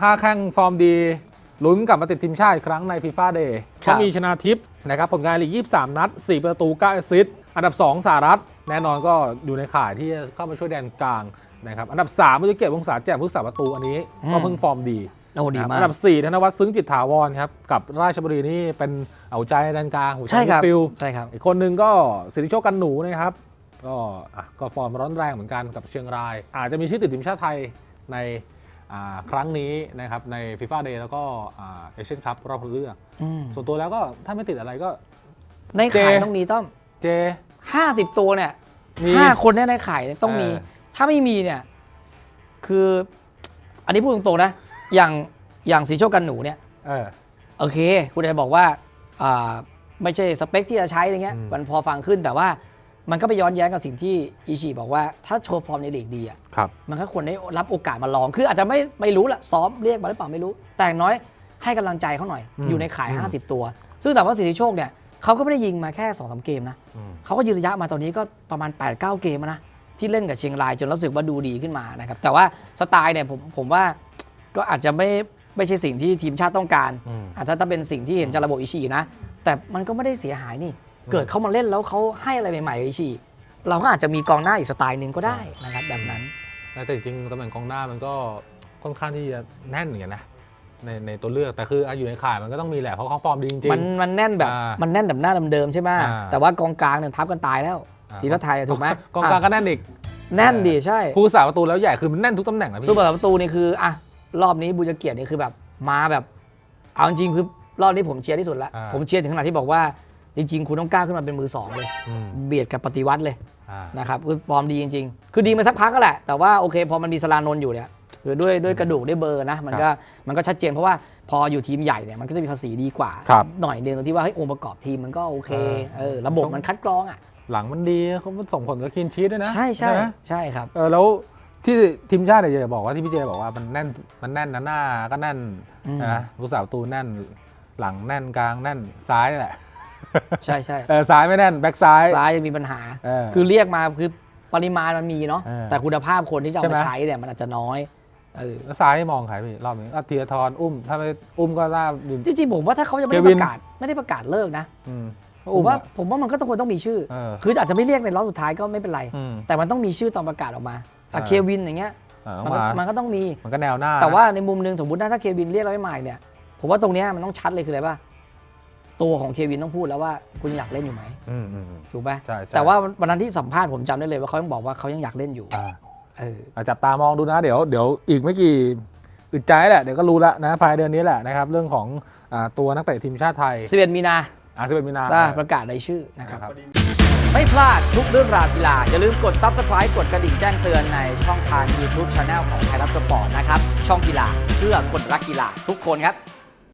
5แข้งฟอร์มดีลุ้นกลับมาติดทีมชาติอีกครั้งในฟีฟ่าเดย์ครัก็บมีชนะทิพย์นะครับผลงานลีก 23 นัด 4 ประตู 9 แอสซิสต์อันดับ 2 สหรัฐ แน่นอนก็อยู่ในข่ายที่จะเข้ามาช่วยแดนกลางนะครับอันดับ3มุจเกียรติวงศาแจ่มผู้สาประตูอันนี้ก็เพิ่งฟอร์มดีโอ้ดีนะครับมากอันดับ 4 ธนวัฒน์ซึ้งจิตถาวรครับกับราชบุรีนี่เป็นเอาใจแดนกลางหัวใจใช่ครับฟิลใช่ครับอีกคนหนึ่งก็สิทธิโชคกันหนูนะครับก็อะก็ฟอร์มร้อนแรงเหมือนกันกับเชียงราย อาจจะมีชื่อติดทีมชาติไทยในอ่า ครั้งนี้นะครับในฟีฟ่าเดย์แล้วก็เอเชียนคัพรอบคัดเลือกอืมส่วนตัวแล้วก็ถ้าไม่ติดอะไรก็ในข่ายเจต้องมีต้อมเจห้าสิบตัวเนี่ยมีห้าคนเนี่ยในข่ายเนี่ยต้องมีเออถ้าไม่มีเนี่ย คือ อันนี้พูดตรงๆนะ อย่างอย่างสีโชคกันหนูเนี่ยเออโอเค คุณจะบอกว่าอ่าไม่ใช่สเปคที่จะใช้อะไรเงี้ยอืมมันพอฟังขึ้นแต่ว่า มันก็ไปย้อนแย้งกับสิ่งที่อิชิบอกว่าถ้าโชว์ฟอร์มในลีกดีอะครับมันก็ควรได้รับโอกาสมาลอง คืออาจจะไม่ไม่รู้ละซ้อมเรียกมาหรือเปล่าไม่รู้ แต่อย่างน้อยให้กำลังใจเขาหน่อยอืมอยู่ในข่ายอืม50 ตัว ซึ่งแต่ว่าสิทธิโชคเนี่ยเขาก็ไม่ได้ยิงมาแค่2อสเกมนะอืมเขาก็ยืนระยะมาตอนนี้ก็ประมาณ 8-9 เกมแล้วนะที่เล่นกับเชียงรายจนรู้สึกว่าดูดีขึ้นมานะครับแต่ว่าสไตล์เนี่ยผมผมว่าก็อาจจะไม่ไม่ใช่สิ่งที่ทีมชาติต้องการอืมอาจจะถ้าเป็นสิ่งที่เห็นจากระบบอิชินะ แต่มันก็ไม่ได้เสียหายนี่ เกิดเขามาเล่นแล้วเขาให้อะไรใหม่ๆกับอิชิเราก็อาจจะมีกองหน้าอีกสไตล์หนึ่งก็ได้นะครับแบบนั้น แต่จริงๆตำแหน่งกองหน้ามันก็ค่อนข้างที่จะแน่นเหมือนกันนะในในตัวเลือกแต่คืออะอยู่ในข่ายมันก็ต้องมีแหละเพราะเขาฟอร์มดีจริงๆมันมันแน่นแบบอ่ามัมันแน่นแบบหน้าเดิมๆใช่ไหมอ่าแต่ว่ากองกลางเนี่ยทับกันตายแล้วอ่าทีมชาติไทยอะถูกไหมกองกลางอะก็แน่นอีกแน่นดีใช่ผู้สาประตูแล้วใหญ่คือมันแน่นทุกตำแหน่งนะพี่ซูเปอร์ประตูนี่คืออะรอบนี้บูจาเกียรตินี่คือแบบมาแบบ เอาจริงๆคือรอบนี้ผมเชียร์ที่สุดแล้วอ่าผมเชียร์ถึงขนาดที่บอกว่า จริงๆ คุณต้องก้าวขึ้นมาเป็นมือสองเลยอืมเบียดกับปฏิวัติเลยอ่านะครับคือฟอร์มดีจริง ๆ คือดีมาสักพักก็แหละ แต่ว่าโอเค พอมันมีสลานนท์อยู่เนี่ยคือด้วยด้วยกระดูกด้วยเบอร์นะ มันก็มันก็ชัดเจนเพราะว่าพออยู่ทีมใหญ่เนี่ยมันก็จะมีภาษีดีกว่าครับหน่อยหนึงตรงที่ว่าเฮ้ยองค์ประกอบทีมมันก็โอเคอ่าเออระบบมันคัดกรองอะหลังมันดีเขาส่งผลกับคินชีสด้วยนะ ใช่ใช่ไหมใช่ครับเออแล้วที่ทีมชาติเนี่ยจะบอกว่าที่พี่เจบอกว่ามันแน่นมันแน่นนะหน้าก็แน่นอืมนะผู้สาประตูแน่นหลังแน่นกลางแน่นซ้ายนี่แหละ ใช่ใช่เออซ้ายไม่แน่นแบ็คซ้าย ซ้ายจะมีปัญหา เออคือเรียกมาคือปริมาณมันมีเนาะเออแต่คุณภาพคนที่จะเอาใช่ไหม มาใช้เนี่ยมันอาจจะน้อยเออแล้วซ้ายมองใครพี่รอบนี้ก็ธีรทรอุ้มถ้าไม่อุ้มก็น่าดูจริงๆผมว่าถ้าเขายังไม่ได้เควิปน ระกาศไม่ได้ประกาศเลิกนะอืมผมว่าอะ ผมว่ามันก็ต้องควรต้องมีชื่อ เออ คืออาจจะไม่เรียกในรอบสุดท้ายก็ไม่เป็นไร อืม แต่มันต้องมีชื่อตอนประกาศออกมาอะใช่เควินอย่างเงี้ยเออมันก็มามันก็ต้องมีมันก็แนวหน้าแต่นะว่าในมุมหนึงสมมตินะถ้าเควินเรียกเราไม่มาอีกเนี่ย ผมว่าตรงเนี้ยมันต้องชัดเลยคืออะไรป่ะ ตัวของเควินต้องพูดแล้วว่าคุณอยากเล่นอยู่ไหมอืมอืมอืม ถูกไหมใช่ใช่ แต่ว่าวันนั้นที่สัมภาษณ์ผมจำได้เลยว่าเขายังบอกว่าเขายังอยากเล่นอยู่อ่า เออ อะจับตามองดูนะเดี๋ยวเดี๋ยวอีกไม่กี่อึดใจแหละเดี๋ยวก็รู้แล้วนะภายเดือนนี้แหละนะครับเรื่องของอ่าตัวนักเตะทีมชาติไทย11 มีนาอาสิบเอ็ดมีนาได้ประกาศรายชื่อนะครับ นะครับ ไม่พลาดทุกเรื่องราวกีฬา อย่าลืมกด Subscribe กดกระดิ่งแจ้งเตือนในช่องทาง YouTube Channel ของไทยรัฐสปอร์ตนะครับ ช่องกีฬาเพื่อคนรักกีฬาทุกคนครับ